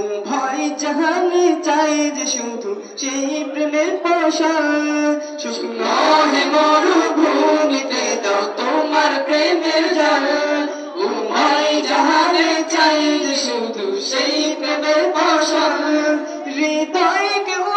উভয় জাহানে চাই যে শুধু সেই প্রেমের ফসল শুকনো মরুভূমিতে দাও তোমার প্রেমের জাল। উভয় জাহানে চাই যে শুধু সেই প্রেমের ফসল হৃদয়কে উজালা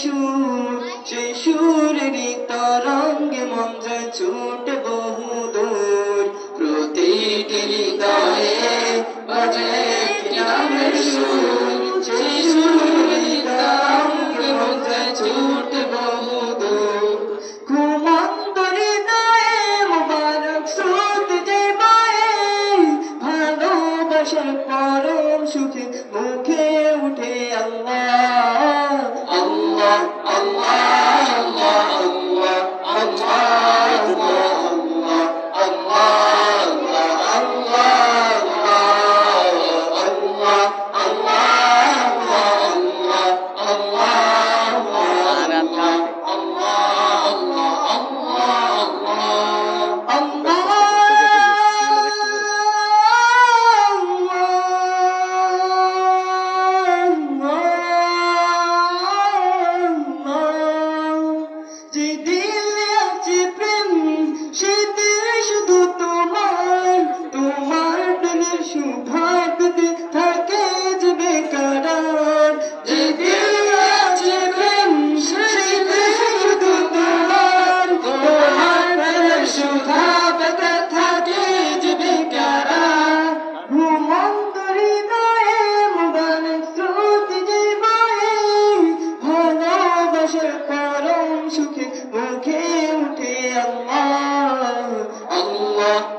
সুর, সেই সুরেরই তরঙ্গে মন যায় ছুটে বহু দূর প্রতিটি হৃদয়ে বাজে নামের সুর, সেই সুরেরই তরঙ্গে মন যায় ছুটে বহু দূর ঘুমন্ত হৃদয়ে মোবারক স্রোত যে মায়ে ভালোবাসার পরম সুখে মুখে উঠে আল্লাহ। Lord.